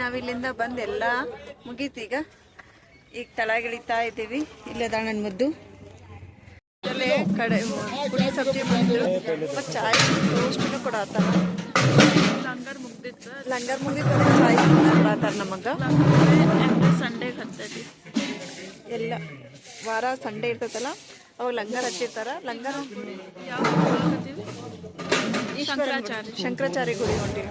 ನಾವಿಲ್ಲಿಂದ ಬಂದು ಎಲ್ಲ ಮುಗೀತು ಈಗ. ಈಗ ತಳಗಿಳಿತಾ ಇದ್ದೀವಿ. ಇಲ್ಲೇ ನನ್ನ ಮುದ್ದು ಕಡೆ ಪುಡಿ ಸಬ್ಜಿ ಬಂದು ಮತ್ತು ಚಾಯ್ ಟೋಸ್ಟನ್ನು ಕೊಡತ್ತಾರ. ಲಂಗರ್ ಮುಗ್ದಿತ್ತು. ಲಂಗರ್ ಮುಗಿದ ಚಾಯ್ ಕೊಡತ್ತಾರ ನಮಗ. ಸಂಡೇಗೆ ಹತ್ತೈತಿ. ಎಲ್ಲ ವಾರ ಸಂಡೇ ಇರ್ತೈತಲ್ಲ ಅವಾಗ ಲಂಗರ್ ಹಚ್ಚಿರ್ತಾರ. ಲಂಗರ್ ಶಂಕರಾಚಾರ್ಯ ಶಂಕರಾಚಾರ್ಯ ಗುಡಿ ಹೊಂಟಿವಿ.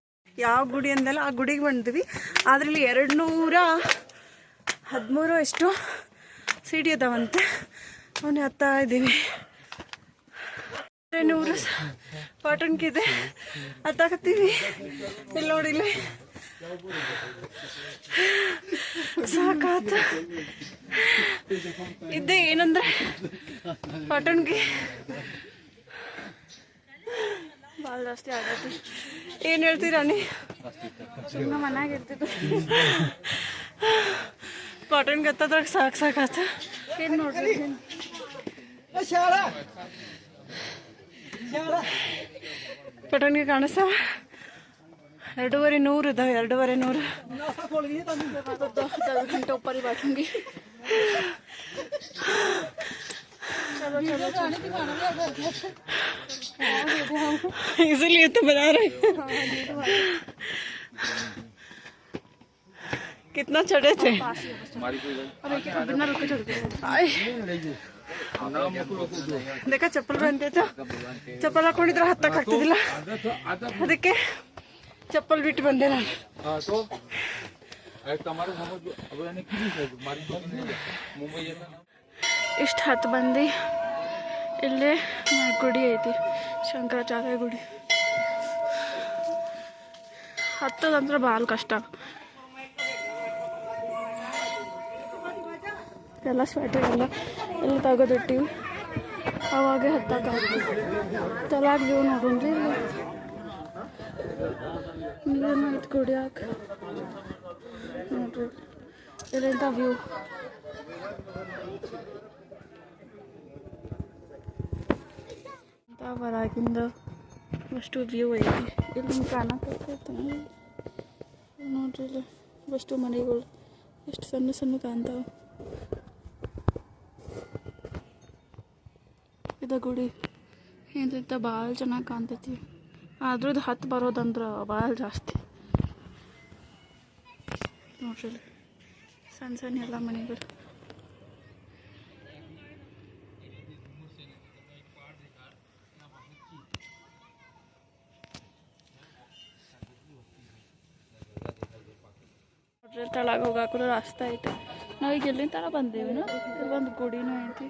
ಯಾವ ಗುಡಿ ಅಂದಲ್ಲ ಆ ಗುಡಿಗೆ ಬಂದ್ವಿ. ಅದರಲ್ಲಿ ಎರಡು ನೂರ ಹದಿಮೂರು ಎಷ್ಟು ಸಿಡಿ ಅದಾವಂತೆ. ಅವನೇ ಹತ್ತಾ ಇದ್ದೀವಿ. ನೂರು ಪಾಟನ್ಕಿದೆ ಹತ್ತಾಕತ್ತೀವಿ. ಇಲ್ಲಿ. ನೋಡಿಲ್ಲ ಸಾಕಾತ. ಇದ್ದೆ ಏನಂದ್ರೆ ಪಾಟನ್ಗೆ. ಭಾಳ ಜಾಸ್ತಿ ಆಗತ್ತೆ ಏನು ಹೇಳ್ತೀರ ನೀ? ಸುಮ್ಮನೆ ಮನ್ಯಾಗ ಇರ್ತಿತ್ತು ಕಾಟನ್ ಗತ್ತದ್ರಾಗ ಸಾಕು ಸಾಕಾತ ಏನು ನೋಡ್ರಿ ಕಾಟನ್ಗೆ ಕಾಣಿಸ್ತಾವ ಎರಡೂವರೆ ನೂರು ಇದಾವೆ, ಎರಡೂವರೆ ನೂರು. ಗಂಟೆ ಉಪ್ಪರಿ ಬಾಟಂಗಿ ಚಲೋ ಚಲೋ इसीलिए तो बना रहे कितना चढ़े थे देखा चप्पल पहनते तो ಚಪ್ಪಲ್ ಹಾಕೊಂಡಿದ್ರೆ ಹತ್ತಕ್ಕೆ ಆಗ್ತಿದ್ದಿಲ್ಲ ಅದಕ್ಕೆ ಚಪ್ಪಲ್ ಬಿಟ್ಟು ಬಂದೆ ನಾನು ಇಷ್ಟು ಹತ್ತು ಬಂದು ಇಲ್ಲೇ ಗುಡಿ ಐತಿ ಶಂಕರಾಚಾರ್ಯ ಗುಡಿ. ಹತ್ತದಂದ್ರೆ ಭಾಳ ಕಷ್ಟ. ಎಲ್ಲ ಸ್ವೆಟರ್ ಎಲ್ಲ ಎಲ್ಲ ತೆಗೆದಿಟ್ಟಿವಿ. ಅವಾಗೆ ಹತ್ತಕ್ಕಾಗ್ತಿ ತಲಾಗ ವ್ಯೂ ನೋಡೋಣ್ರಿ ನೀರೇನು ಐತಿ ಕುಡಿಯಾಕ ನೋಡ್ರಿ ಇಲ್ಲಿಂದ ವ್ಯೂ ಅಂತ ಹೊರಗಿಂದ ಅಷ್ಟು ವ್ಯೂ ಐತಿ ಇಲ್ಲಿ ಕಾಣಕತ್ತೈತಿ ನೋಡ್ರಿ ಇಲ್ಲಿ ಅಷ್ಟು ಮನೆಗಳು, ಎಷ್ಟು ಸಣ್ಣ ಸಣ್ಣ ಕಾಣ್ತಾವೆ ಇದು ಗುಡಿ ಹಿಂದಿಂದ ಭಾಳ ಚೆನ್ನಾಗಿ ಕಾಣ್ತೈತಿ. ಆದ್ರದ್ದು ಹತ್ತು ಬರೋದಂದ್ರೆ ಭಾಳ ಜಾಸ್ತಿ. ನೋಡ್ರಿ ಸಣ್ಣ ಸಣ್ಣ ಎಲ್ಲ ಮನೆಗಳು. ನೋಡ್ರಿ ತಳಗ ಹೋಗಾಕ ರಾಸ್ತಾ ಐತೆ ನಾವೀಗ ಎಲ್ಲಿಂದ ತಳ ಬಂದೇವಿ ಇಲ್ಲಿ ಒಂದು ಗುಡಿನೂ ಐತಿ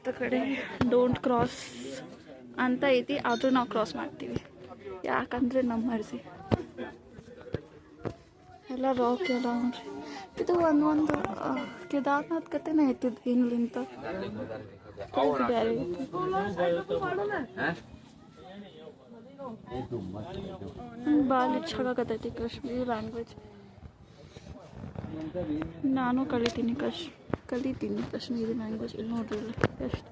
ಈ ಕಡೆ ಡೋಂಟ್ ಕ್ರಾಸ್ ಅಂತ ಐತಿ ಆದರೂ ನಾವು ಕ್ರಾಸ್ ಮಾಡ್ತೀವಿ ಯಾಕಂದ್ರೆ ನಮ್ಮ ಮರ್ಜಿ ಎಲ್ಲ ರಾಕ್ ಎಲ್ಲ ನೋಡ್ರಿ ಇದು ಒಂದು ಒಂದು ಆ, ಕೇದಾರ್ನಾಥ್ ಕತೆನೇ ಐತಿದ್ ಇನ್ಲಿಂತ ಇದು ಬ್ಯಾರೆ ಐತಿ. ನಂಗ್ ಭಾಳ ಇಚ್ಛಾಗತೈತಿ ಕಾಶ್ಮೀರಿ ಲ್ಯಾಂಗ್ವೇಜ್ ನಾನು ಕಲಿತೀನಿ ಕಶ್ ಕಲಿತೀನಿ ಕಾಶ್ಮೀರಿ ಲ್ಯಾಂಗ್ವೇಜ್ ಇಲ್ಲಿ ನೋಡ್ರಿ ಇಲ್ಲಿ ಎಷ್ಟು.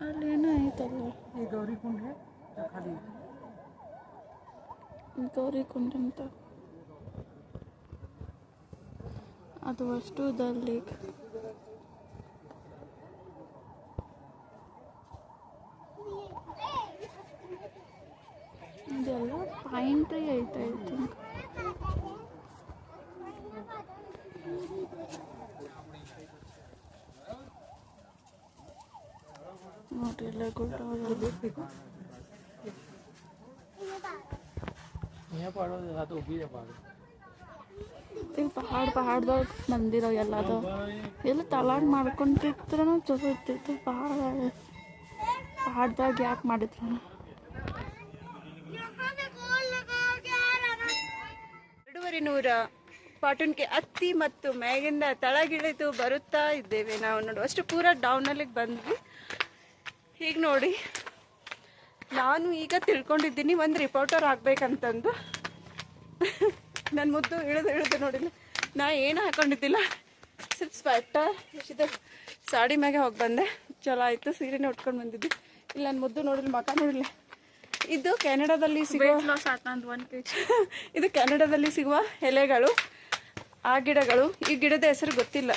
ಅಲ್ಲೇನೋ ಐತಲ್ಲ ಗೌರಿ ಕುಂಡ ಅಂತ. ಅದು ಅಷ್ಟು ದಲ್ ಲೇಕ್ ಇದೆಲ್ಲ ಪಾಯಿಂಟ್ರಿ ಟ್ರೀ ಐತೆ ಐ ಥಿಂಕ್ ನೋಡಿ ಎಲ್ಲ ಗುಡ್ಡ ಅದು ಪಹಾಡ್ ಪಹಾಡ್ದಾಗ ಮಂದಿರ ಎಲ್ಲ ಅದು ಎಲ್ಲ ತಲಾಡ್ ಮಾಡ್ಕೊಂಡಿದ್ರು ಚಲೋ ಇರ್ತಿತ್ತು ಪಹಾಡ ಪಹಾಡ್ದಾಗ ಯಾಕೆ ಮಾಡಿದ್ರು ಎರಡೂವರೆ ನೂರ ಪಾಟುನ್ಗೆ ಹತ್ತಿ ಮತ್ತು ಮ್ಯಾಗಿಂದ ತಳಗಿಳಿದು ಬರುತ್ತಾ ಇದ್ದೇವೆ. ನಾವು ನೋಡು ಅಷ್ಟು ಪೂರ ಡೌನಲ್ಲಿಗೆ ಬಂದ್ವಿ. ಹೀಗೆ ನೋಡಿ ನಾನು ಈಗ ತಿಳ್ಕೊಂಡಿದ್ದೀನಿ ಒಂದು ರಿಪೋರ್ಟರ್ ಆಗ್ಬೇಕಂತಂದು. ನನ್ನ ಮುದ್ದು ಇಳಿದು ಇಳಿದು ನೋಡಿಲ್ಲ ನಾ ಏನು ಹಾಕೊಂಡಿದ್ದಿಲ್ಲ. ಸ್ವಲ್ಪ ಸ್ವೆಟರ್ ಇದು ಸಾಡಿ ಮ್ಯಾಗೆ ಹೋಗಿ ಬಂದೆ. ಚಲೋ ಆಯಿತು ಸೀರೆನೇ ಉಟ್ಕೊಂಡು ಬಂದಿದ್ದೆ. ಇಲ್ಲ ನನ್ನ ಮುದ್ದು ನೋಡಿಲ್ಲ ಮಕ ನೋಡಿಲ್ಲ ಇದು ಕೆನಡಾದಲ್ಲಿ ಸಿಗುವ ಇದು ಕೆನಡಾದಲ್ಲಿ ಸಿಗುವ ಎಲೆಗಳು. ಆ ಗಿಡಗಳು ಈ ಗಿಡದ ಹೆಸರು ಗೊತ್ತಿಲ್ಲ.